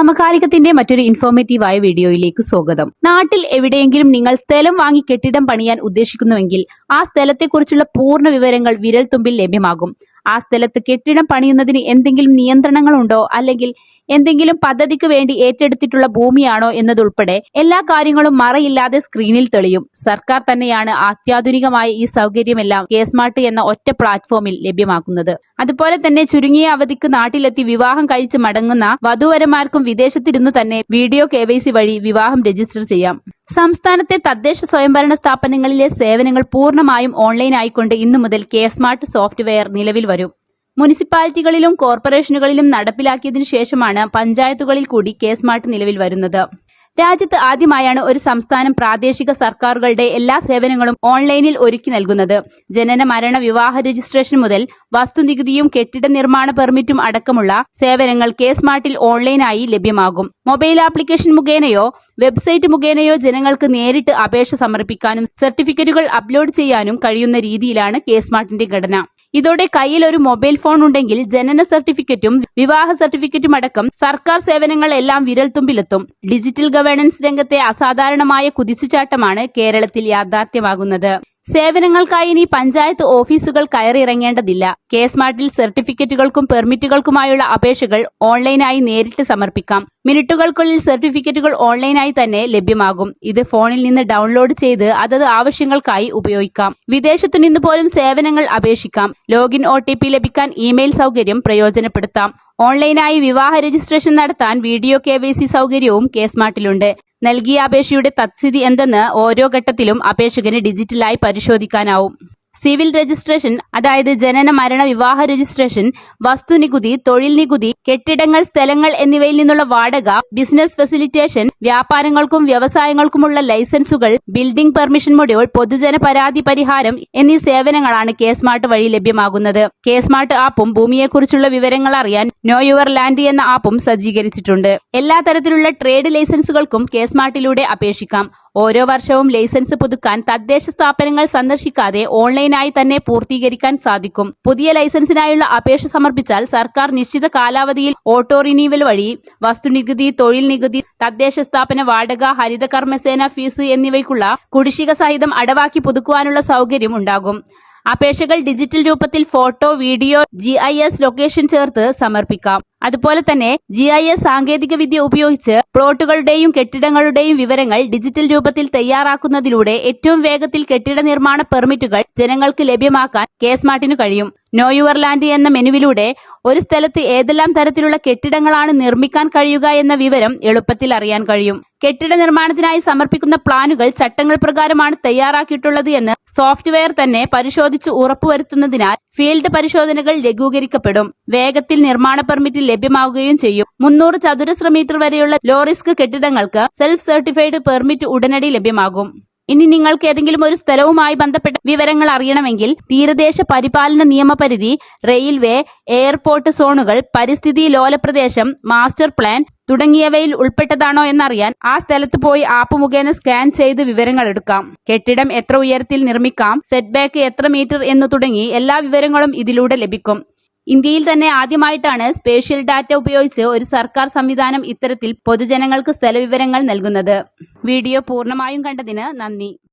സമകാലികത്തിന്റെ മറ്റൊരു ഇൻഫോർമേറ്റീവായ വീഡിയോയിലേക്ക് സ്വാഗതം. നാട്ടിൽ എവിടെയെങ്കിലും നിങ്ങൾ സ്ഥലം വാങ്ങി കെട്ടിടം പണിയാൻ ഉദ്ദേശിക്കുന്നുവെങ്കിൽ ആ സ്ഥലത്തെക്കുറിച്ചുള്ള പൂർണ വിവരങ്ങൾ വിരൽത്തുമ്പിൽ ലഭ്യമാകും. ആ സ്ഥലത്ത് കെട്ടിടം പണിയുന്നതിന് എന്തെങ്കിലും നിയന്ത്രണങ്ങളുണ്ടോ? അല്ലെങ്കിൽ എന്തെങ്കിലും പദ്ധതിക്ക് വേണ്ടി ഏറ്റെടുത്തിട്ടുള്ള ഭൂമിയാണോ എന്നതുൾപ്പെടെ എല്ലാ കാര്യങ്ങളും മറയില്ലാതെ സ്ക്രീനിൽ തെളിയും. സർക്കാർ തന്നെയാണ് അത്യാധുനികമായ ഈ സൗകര്യമെല്ലാം കെ സ്മാർട്ട് എന്ന ഒറ്റ പ്ലാറ്റ്ഫോമിൽ ലഭ്യമാക്കുന്നത്. അതുപോലെ തന്നെ ചുരുങ്ങിയ അവധിക്ക് നാട്ടിലെത്തി വിവാഹം കഴിച്ച് മടങ്ങുന്ന വധുവരന്മാർക്കും വിദേശത്തിരുന്നു തന്നെ വീഡിയോ കെ വഴി വിവാഹം രജിസ്റ്റർ ചെയ്യാം. സംസ്ഥാനത്തെ തദ്ദേശ സ്വയംഭരണ സ്ഥാപനങ്ങളിലെ സേവനങ്ങൾ പൂർണമായും ഓൺലൈൻ ആയിക്കൊണ്ട് ഇന്നു മുതൽ കെ സ്മാർട്ട് സോഫ്റ്റ്വെയർ നിലവിൽ വരും. മുനിസിപ്പാലിറ്റികളിലും കോർപ്പറേഷനുകളിലും നടപ്പിലാക്കിയതിനു ശേഷമാണ് പഞ്ചായത്തുകളിൽ കൂടി കെ സ്മാർട്ട് നിലവിൽ വരുന്നത്. രാജ്യത്ത് ആദ്യമായാണ് ഒരു സംസ്ഥാനം പ്രാദേശിക സർക്കാരുകളുടെ എല്ലാ സേവനങ്ങളും ഓൺലൈനിൽ ഒരുക്കി നൽകുന്നത്. ജനന മരണ വിവാഹ രജിസ്ട്രേഷൻ മുതൽ വസ്തുനികുതിയും കെട്ടിട നിർമ്മാണ പെർമിറ്റും അടക്കമുള്ള സേവനങ്ങൾ കെ സ്മാർട്ടിൽ ഓൺലൈനായി ലഭ്യമാകും. മൊബൈൽ ആപ്ലിക്കേഷൻ മുഖേനയോ വെബ്സൈറ്റ് മുഖേനയോ ജനങ്ങൾക്ക് നേരിട്ട് അപേക്ഷ സമർപ്പിക്കാനും സർട്ടിഫിക്കറ്റുകൾ അപ്ലോഡ് ചെയ്യാനും കഴിയുന്ന രീതിയിലാണ് കെ സ്മാർട്ടിന്റെ ഘടന. ഇതോടെ കയ്യിൽ ഒരു മൊബൈൽ ഫോൺ ഉണ്ടെങ്കിൽ ജനന സർട്ടിഫിക്കറ്റും വിവാഹ സർട്ടിഫിക്കറ്റും അടക്കം സർക്കാർ സേവനങ്ങൾ എല്ലാം വിരൽത്തുമ്പിലെത്തും ഡിജിറ്റൽ ഗവേണൻസ് രംഗത്തെ അസാധാരണമായ കുതിച്ചുചാട്ടമാണ് കേരളത്തിൽ യാഥാർത്ഥ്യമാകുന്നത്. സേവനങ്ങൾക്കായി ഇനി പഞ്ചായത്ത് ഓഫീസുകൾ കയറിയിറങ്ങേണ്ടതില്ല. കെ സ്മാർട്ടിൽ സർട്ടിഫിക്കറ്റുകൾക്കും പെർമിറ്റുകൾക്കുമായുള്ള അപേക്ഷകൾ ഓൺലൈനായി നേരിട്ട് സമർപ്പിക്കാം. മിനിറ്റുകൾക്കുള്ളിൽ സർട്ടിഫിക്കറ്റുകൾ ഓൺലൈനായി തന്നെ ലഭ്യമാകും. ഇത് ഫോണിൽ നിന്ന് ഡൗൺലോഡ് ചെയ്ത് അതത് ആവശ്യങ്ങൾക്കായി ഉപയോഗിക്കാം. വിദേശത്തു നിന്ന് പോലും സേവനങ്ങൾ അപേക്ഷിക്കാം. ലോഗിൻ ഒ ലഭിക്കാൻ ഇമെയിൽ സൗകര്യം പ്രയോജനപ്പെടുത്താം. ഓൺലൈനായി വിവാഹ രജിസ്ട്രേഷൻ നടത്താൻ വീഡിയോ കെ സൗകര്യവും കെ സ്മാർട്ടിലുണ്ട്. നൽകിയ അപേക്ഷയുടെ തത്സ്ഥിതി എന്തെന്ന് ഓരോ ഘട്ടത്തിലും അപേക്ഷകന് ഡിജിറ്റലായി പരിശോധിക്കാനാവും സിവിൽ രജിസ്ട്രേഷൻ അതായത് ജനന മരണ വിവാഹ രജിസ്ട്രേഷൻ വസ്തു നികുതി തൊഴിൽ നികുതി കെട്ടിടങ്ങൾ സ്ഥലങ്ങൾ എന്നിവയിൽ നിന്നുള്ള വാടക ബിസിനസ് ഫെസിലിറ്റേഷൻ വ്യാപാരങ്ങൾക്കും വ്യവസായങ്ങൾക്കുമുള്ള ലൈസൻസുകൾ ബിൽഡിംഗ് പെർമിഷൻ മൊഡ്യൂൾ പൊതുജന പരാതി പരിഹാരം എന്നീ സേവനങ്ങളാണ് കെ സ്മാർട്ട് വഴി ലഭ്യമാകുന്നത്. കെ സ്മാർട്ട് ആപ്പും ഭൂമിയെക്കുറിച്ചുള്ള വിവരങ്ങൾ അറിയാൻ നോ യുവർ ലാൻഡ് എന്ന ആപ്പും സജ്ജീകരിച്ചിട്ടുണ്ട്. എല്ലാ തരത്തിലുള്ള ട്രേഡ് ലൈസൻസുകൾക്കും കെ സ്മാർട്ടിലൂടെ അപേക്ഷിക്കാം. ഓരോ വർഷവും ലൈസൻസ് പുതുക്കാൻ തദ്ദേശ സ്ഥാപനങ്ങൾ സന്ദർശിക്കാതെ ഓൺലൈനായി തന്നെ പൂർത്തീകരിക്കാൻ സാധിക്കും. പുതിയ ലൈസൻസിനായുള്ള അപേക്ഷ സമർപ്പിച്ചാൽ സർക്കാർ നിശ്ചിത കാലാവധിയിൽ ഓട്ടോ റിന്യൂവൽ വഴി വസ്തുനികുതി തൊഴിൽ നികുതി തദ്ദേശ സ്ഥാപന വാടക ഹരിത കർമ്മസേന ഫീസ് എന്നിവയ്ക്കുള്ള കുടിശ്ശിക സഹിതം അടവാക്കി പുതുക്കുവാനുള്ള സൗകര്യം ഉണ്ടാകും. അപേക്ഷകൾ ഡിജിറ്റൽ രൂപത്തിൽ ഫോട്ടോ വീഡിയോ ജി ലൊക്കേഷൻ ചേർത്ത് സമർപ്പിക്കാം. അതുപോലെ തന്നെ ജി ഐ എസ് സാങ്കേതിക വിദ്യ ഉപയോഗിച്ച് പ്ലോട്ടുകളുടെയും കെട്ടിടങ്ങളുടെയും വിവരങ്ങൾ ഡിജിറ്റൽ രൂപത്തിൽ തയ്യാറാക്കുന്നതിലൂടെ ഏറ്റവും വേഗത്തിൽ കെട്ടിട നിർമ്മാണ പെർമിറ്റുകൾ ജനങ്ങൾക്ക് ലഭ്യമാക്കാൻ കെ സ്മാർട്ടിനു കഴിയും. നോ യുവർ ലാൻഡ് എന്ന മെനുവിലൂടെ ഒരു സ്ഥലത്ത് ഏതെല്ലാം തരത്തിലുള്ള കെട്ടിടങ്ങളാണ് നിർമ്മിക്കാൻ കഴിയുക എന്ന വിവരം എളുപ്പത്തിൽ അറിയാൻ കഴിയും. കെട്ടിട നിർമ്മാണത്തിനായി സമർപ്പിക്കുന്ന പ്ലാനുകൾ ചട്ടങ്ങൾ പ്രകാരമാണ് തയ്യാറാക്കിയിട്ടുള്ളത് എന്ന് സോഫ്റ്റ്വെയർ തന്നെ പരിശോധിച്ച് ഉറപ്പുവരുത്തുന്നതിനാൽ ഫീൽഡ് പരിശോധനകൾ ലഘൂകരിക്കപ്പെടും. വേഗത്തിൽ നിർമ്മാണ പെർമിറ്റ് ലഭ്യമാവുകയും ചെയ്യും. മുന്നൂറ് ചതുരശ്ര മീറ്റർ വരെയുള്ള ലോ റിസ്ക് കെട്ടിടങ്ങൾക്ക് സെൽഫ് സർട്ടിഫൈഡ് പെർമിറ്റ് ഉടനടി ലഭ്യമാകും. ഇനി നിങ്ങൾക്ക് ഏതെങ്കിലും ഒരു സ്ഥലവുമായി ബന്ധപ്പെട്ട വിവരങ്ങൾ അറിയണമെങ്കിൽ തീരദേശ പരിപാലന നിയമപരിധി റെയിൽവേ എയർപോർട്ട് സോണുകൾ പരിസ്ഥിതി ലോല പ്രദേശം മാസ്റ്റർ പ്ലാൻ തുടങ്ങിയവയിൽ ഉൾപ്പെട്ടതാണോ എന്നറിയാൻ ആ സ്ഥലത്ത് പോയി ആപ്പ് മുഖേന സ്കാൻ ചെയ്ത് വിവരങ്ങൾ എടുക്കാം. കെട്ടിടം എത്ര ഉയരത്തിൽ നിർമ്മിക്കാം സെറ്റ് ബാക്ക് എത്ര മീറ്റർ എന്ന് തുടങ്ങി എല്ലാ വിവരങ്ങളും ഇതിലൂടെ ലഭിക്കും. ഇന്ത്യയിൽ തന്നെ ആദ്യമായിട്ടാണ് സ്പേഷ്യൽ ഡാറ്റ ഉപയോഗിച്ച് ഒരു സർക്കാർ സംവിധാനം ഇത്തരത്തിൽ പൊതുജനങ്ങൾക്ക് സ്ഥലവിവരങ്ങൾ നൽകുന്നത്. വീഡിയോ പൂർണമായും കണ്ടതിന് നന്ദി.